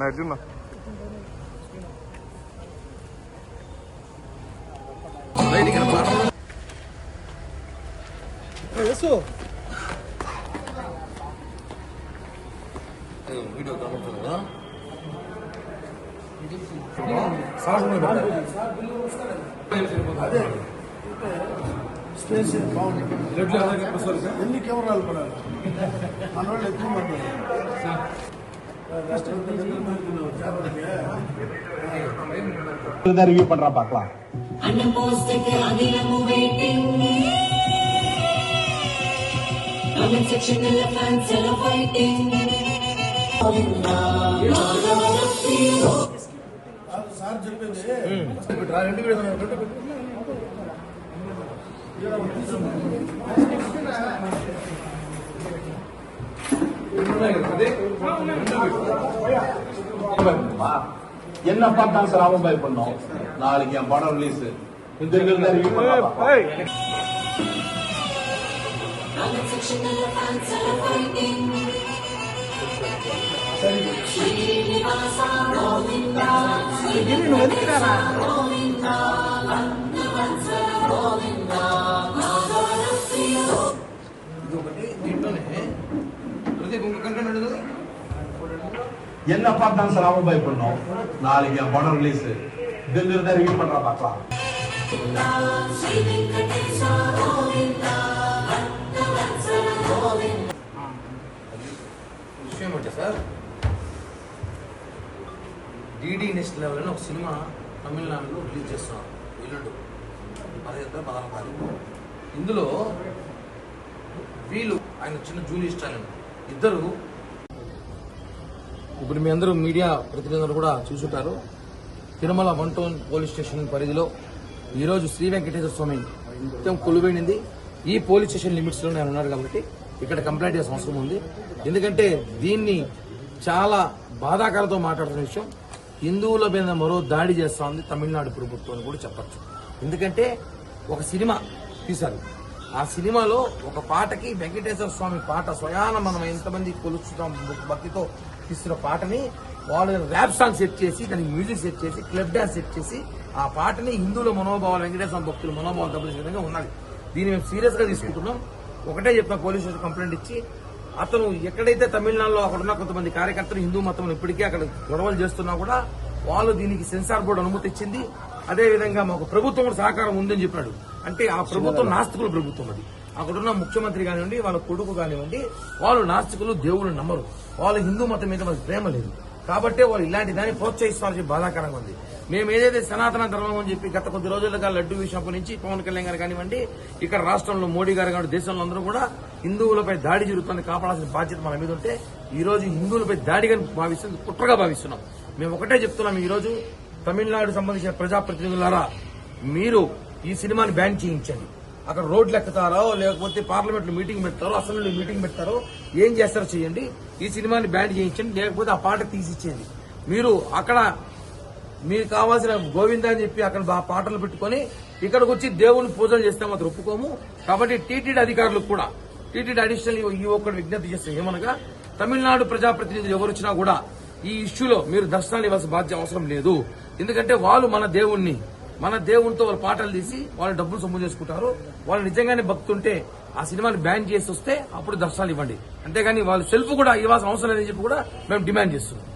నడుచున్నా video కనబడుతుంది కదా space బాగుంది ఎన్ని కెమెరాలు పడాలి మన వాళ్ళు ఎక్కువ మంది ரிவ்யூ பண்றா பார்க்கலாம் அண்ணன் போஸ்டுக்கு அகிலமும் வெயிட்டிங் கமெண்ட் செக்ஷன்ல ஃபேன்ஸ் எல்லாம் ஃபைட்டிங் సార్ చెప్పేది రెండు వీడియో రెండు என்ன பார்த்தான் சார் அவன் பயப்படணும் நாளைக்கு என் படம் ரிலீஸ் இந்த இருக்கிறத என்ன பார்த்தான் சார் அவன் பயப்படணும் நாளைக்கு என் படம் ரிலீஸ் இந்த இருக்கிறத ரிவ்யூ பண்றா பார்க்கலாம் శ్రీ వెంకటేశ గోవింద భక్తవత్సల గోవింద విషయం ఏంటంటే సార్ డిడి నెక్స్ట్ లెవెల్ అని ఒక సినిమా తమిళనాడులో రిలీజ్ చేస్తున్నారు ఎల్లుండు పదహైదు పదహారు తారీఖు ఇందులో వీళ్ళు ఆయన చిన్న జూలీ స్టాలిన్ ఇద్దరు ఇప్పుడు మీ అందరూ మీడియా ప్రతినిధులు కూడా చూసుంటారు. Tirumala one town police station పరిధిలో ఈరోజు శ్రీ వెంకటేశ్వర స్వామి నిత్యం కొలువైంది. ఈ పోలీస్ స్టేషన్ లిమిట్స్లో నేను ఉన్నాడు కాబట్టి ఇక్కడ కంప్లైంట్ చేసిన అవసరం ఉంది. ఎందుకంటే దీన్ని చాలా బాధాకరతో మాట్లాడుతున్న విషయం హిందువుల మీద మరో దాడి చేస్తా ఉంది తమిళనాడు ప్రభుత్వం అని కూడా చెప్పచ్చు. ఎందుకంటే ఒక సినిమా తీశారు. ఆ సినిమాలో ఒక పాటకి వెంకటేశ్వర స్వామి పాట స్వయాన మనం ఎంతమంది కొలుస్తున్నాం భక్తితో తీస్తున్న పాటని వాళ్ళు ర్యాప్ సాంగ్ సెట్ చేసి దానికి మ్యూజిక్ సెట్ చేసి క్లబ్ డాన్స్ సెట్ చేసి ఆ పాటని హిందువుల మనోభావాలు వెంకటేశ్వర భక్తుల మనోభావాలు దెబ్బతీసే విధంగా ఉన్నది. దీన్ని మేము సీరియస్గా తీసుకుంటున్నాం. ఒకటే చెప్పిన పోలీస్ స్టేషన్ కంప్లైంట్ ఇచ్చి అతను ఎక్కడైతే తమిళనాడులో అక్కడ ఉన్న కొంతమంది కార్యకర్తలు హిందూ మతం ఇప్పటికీ అక్కడ గొడవలు చేస్తున్నా కూడా వాళ్ళు దీనికి సెన్సార్ బోర్డు అనుమతి ఇచ్చింది. అదే విధంగా మాకు ప్రభుత్వం కూడా సహకారం ఉందని చెప్పాడు. అంటే ఆ ప్రభుత్వం నాస్తికుల ప్రభుత్వం అది. అక్కడున్న ముఖ్యమంత్రి కానివ్వండి వాళ్ళ కొడుకు కానివ్వండి వాళ్ళు నాస్తికులు దేవుళ్ళు నమ్మరు. వాళ్ళు హిందూ మతం మీద మనకు ప్రేమ లేదు. కాబట్టే వాళ్ళు ఇలాంటి దాన్ని ప్రోత్సహిస్తారని బాధాకరంగా ఉంది. మేము ఏదైతే సనాతన ధర్మం అని చెప్పి గత కొద్ది రోజులుగా లడ్డు విషయం నుంచి పవన్ కళ్యాణ్ గారు కానివ్వండి ఇక్కడ రాష్ట్రంలో మోడీ గారు కానివ్వండి దేశంలో అందరూ కూడా హిందువులపై దాడి జరుగుతుంది కాపాడాల్సిన బాధ్యత మన మీద ఉంటే ఈ రోజు హిందువులపై దాడిగా భావిస్తుంది కుట్రగా భావిస్తున్నాం. మేము ఒకటే చెప్తున్నాం ఈ రోజు తమిళనాడు సంబంధించిన ప్రజాప్రతినిధులారా మీరు ఈ సినిమాని బ్యాన్ చేయించండి. అక్కడ రోడ్లు ఎక్కుతారో లేకపోతే పార్లమెంట్లో మీటింగ్ పెడతారో అసెంబ్లీలో మీటింగ్ పెడతారో ఏం చేస్తారో చేయండి. ఈ సినిమాని బ్యాన్ చేయించండి లేకపోతే ఆ పాట తీసిచ్చేయండి. మీరు అక్కడ మీకు కావాల్సిన గోవింద అని చెప్పి అక్కడ పాటలు పెట్టుకొని ఇక్కడికి వచ్చి దేవుని పూజలు చేస్తే మాత్రం ఒప్పుకోము. కాబట్టి టీటీడీ అధికారులకు కూడా టీటీడీ అడిషనల్ ఈ ఒక్కడు విజ్ఞప్తి చేస్తే ఏమనగా తమిళనాడు ప్రజాప్రతినిధులు ఎవరు వచ్చినా కూడా ఈ ఇష్యూలో మీరు దర్శనాలు ఇవ్వాల్సిన బాధ్యత అవసరం లేదు. ఎందుకంటే వాళ్ళు మన దేవుణ్ణి. మన దేవునితో వాళ్ళు పాటలు తీసి వాళ్ళు డబ్బులు సొమ్ము చేసుకుంటారు. వాళ్ళు నిజంగానే భక్తుంటే ఆ సినిమాని బ్యాన్ చేసి వస్తే అప్పుడు దర్శనాలు ఇవ్వండి. అంతేగాని వాళ్ళు సెల్ఫ్ కూడా ఇవ్వాల్సిన అవసరం లేదని చెప్పి కూడా మేము డిమాండ్ చేస్తున్నాం.